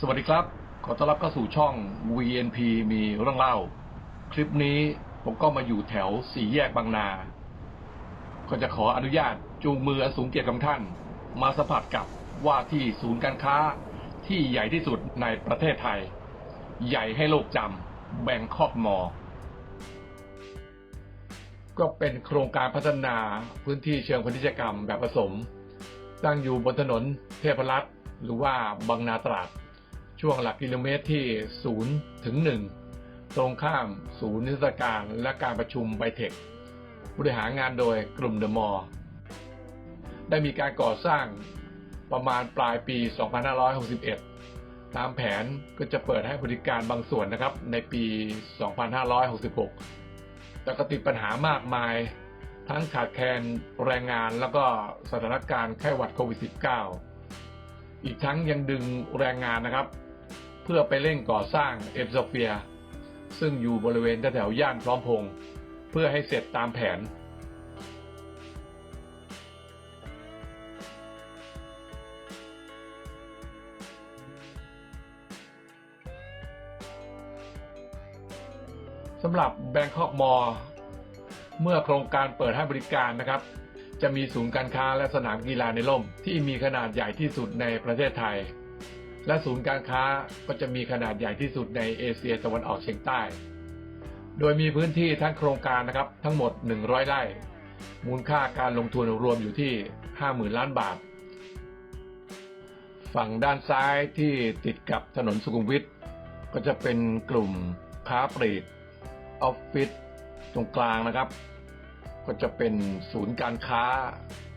สวัสดีครับ ขอต้อนรับเข้าสู่ช่อง VNP มีเรื่องเล่า คลิปนี้ผมก็มาอยู่แถวสี่แยกบางนา ก็จะขออนุญาตจูงมืออสูงเกียรติของท่าน มาสัมผัสกับว่าที่ศูนย์การค้าที่ใหญ่ที่สุดในประเทศไทย ใหญ่ให้โลกจำแบงคอกมอ ก็เป็นโครงการพัฒนาพื้นที่เชิงพาณิชยกรรมแบบผสม ตั้งอยู่บนถนนเทพรัตน์หรือว่าบางนาตราด ช่วงหลักกิโลเมตรที่ 0 ถึง 1 ตรงข้ามศูนย์นิทรรศการและการประชุมไบเทคบริหารงานโดยกลุ่มเดอะมอลได้มีการก่อสร้างประมาณปลายปี 2561 ตามแผนก็จะเปิดให้บริการบางส่วนนะครับในปี 2566 แต่ก็ติดปัญหามากมาย ทั้งขาดแคลนแรงงานแล้วก็สถานการณ์ไข้หวัดโควิด -19 อีกทั้งยังดึงแรงงานนะครับ เพื่อไปเร่งก่อสร้างเอฟโซเฟีย ซึ่งอยู่บริเวณแถวๆย่านพร้อมพงษ์เพื่อให้เสร็จตามแผน สำหรับ Bangkok Mall เมื่อโครงการเปิดให้บริการนะครับ จะมีศูนย์การค้าและสนามกีฬาในร่ม ที่มีขนาดใหญ่ที่สุดในประเทศไทย และศูนย์การค้าก็จะมีขนาดใหญ่ที่สุดในเอเชียตะวันออกเฉียงใต้ โดยมีพื้นที่ทั้งโครงการนะครับทั้งหมด 100 ไร่ มูลค่าการลงทุนรวมอยู่ที่ 50,000 ล้านบาท ฝั่งด้านซ้ายที่ติดกับถนนสุขุมวิทก็จะเป็นกลุ่มค้าปลีกออฟฟิศตรงกลางนะครับ ก็จะเป็นศูนย์การค้า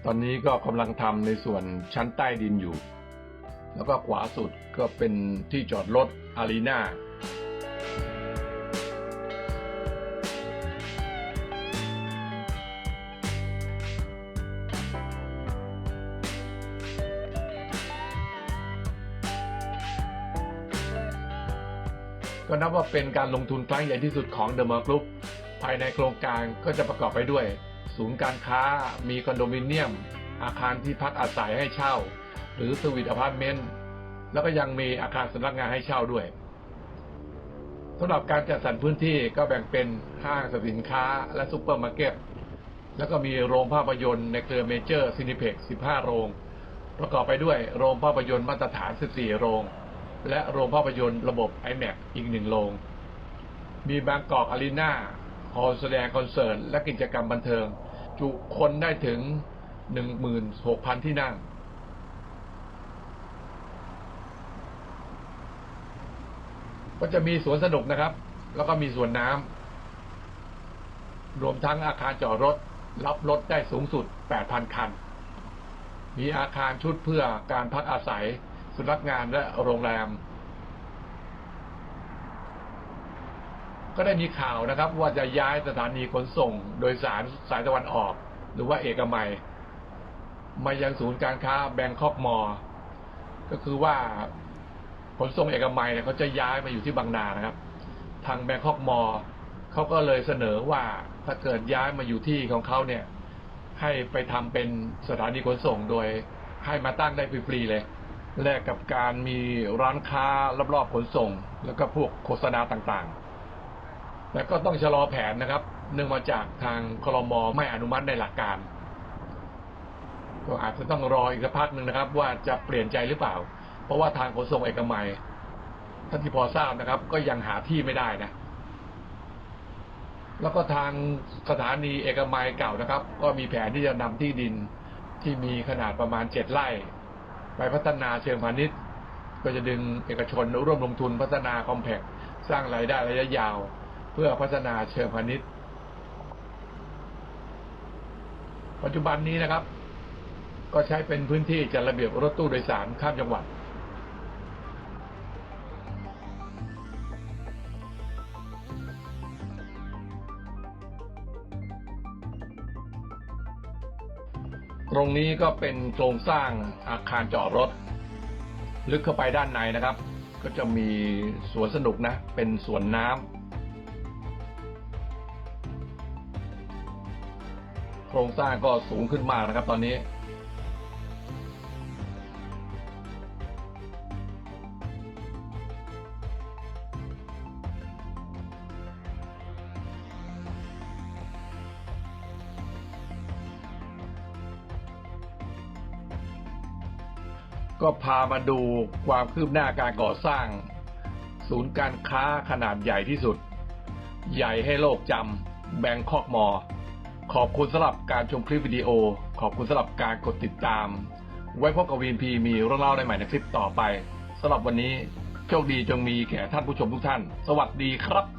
ตอนนี้ก็กำลังทำในส่วนชั้นใต้ดินอยู่ แล้วก็ขวาสุดก็เป็นที่จอดรถอารีนาก็นับว่าเป็นการลงทุนครั้งใหญ่ที่สุดของเดอะมอลล์กรุ๊ปภายในโครงการก็จะประกอบไปด้วย ศูนย์การค้ามีคอนโดมิเนียม อาคารที่พักอาศัยให้เช่า หรือสวีทอพาร์ตเมนต์แล้วก็ยังมีอาคารสำนักงานให้เช่าด้วยสำหรับการจัดสรรพื้นที่ก็แบ่งเป็นห้างสรรพสินค้าและซูเปอร์มาร์เก็ต แล้วก็มีโรงภาพยนตร์ในเครือเมเจอร์ซินิเพ็ก15 โรง ประกอบไปด้วยโรงภาพยนตร์มาตรฐาน 14 โรง และโรงภาพยนตร์ระบบ IMAX อีกหนึ่งโรง มีบางกอกอารีนาฮอลล์แสดงคอนเสิร์ตและกิจกรรมบันเทิง จุคนได้ถึง 16,000 ที่นั่ง ก็จะมีสวนสนุกนะครับ แล้วก็มีสวนน้ำรวมทั้งอาคารจอดรถ รับรถได้สูงสุด 8,000 คัน มีอาคารชุดเพื่อการพักอาศัยสำนักงานและโรงแรม ก็ได้มีข่าวนะครับ ว่าจะย้ายสถานีขนส่งโดยสารสายตะวันออก หรือว่าเอกมัย มายังศูนย์การค้าแบงคอกมอ ก็คือว่า ขนส่งเอกมัยเนี่ยเขาจะย้ายมาอยู่ที่บางนานะครับ ทางแบงคอกมอเขาก็เลยเสนอว่าถ้าเกิดย้ายมาอยู่ที่ของเขาเนี่ย ให้ไปทำเป็นสถานีขนส่งโดยให้มาตั้งได้ฟรีๆเลยแลกกับการมีร้านค้ารอบๆขนส่ง แล้วก็พวกโฆษณาต่างๆ แล้วก็ต้องชะลอแผนนะครับ เนื่องมาจากทางคลมไม่อนุมัติในหลักการ ก็อาจจะต้องรออีกสักพักหนึ่งนะครับ ว่าจะเปลี่ยนใจหรือเปล่า เพราะว่าทางขนส่งเอกมัยท่านที่พอทราบนะครับ ก็ยังหาที่ไม่ได้นะ แล้วก็ทางสถานีเอกมัยเก่านะครับ ก็มีแผนที่จะนำที่ดินที่มีขนาดประมาณเจ็ดไร่ ไปพัฒนาเชิงพาณิชย์ ก็จะดึงเอกชนร่วมลงทุนพัฒนาคอมแพคสร้างรายได้ระยะยาว เพื่อพัฒนาเชิงพาณิชย์ ปัจจุบันนี้นะครับ ก็ใช้เป็นพื้นที่จัดระเบียบรถตู้โดยสารข้ามจังหวัด ตรงนี้ก็เป็นโครงสร้างอาคารจอดรถ ลึกเข้าไปด้านในนะครับ ก็จะมีสวนสนุกนะ เป็นสวนน้ำโครงสร้างก็สูงขึ้นมากนะครับตอนนี้ ก็พามาดูความคืบหน้าการก่อสร้าง ศูนย์การค้าขนาดใหญ่ที่สุด ใหญ่ให้โลกจำแบงคอกมอขอบคุณสำหรับการชมคลิปวิดีโอ ขอบคุณสำหรับการกดติดตาม ไว้พบกับวีนพีมีเรื่องเล่าในใหม่ในคลิปต่อไปสำหรับวันนี้โชคดีจงมีแก่ท่านผู้ชมทุกท่าน สวัสดีครับ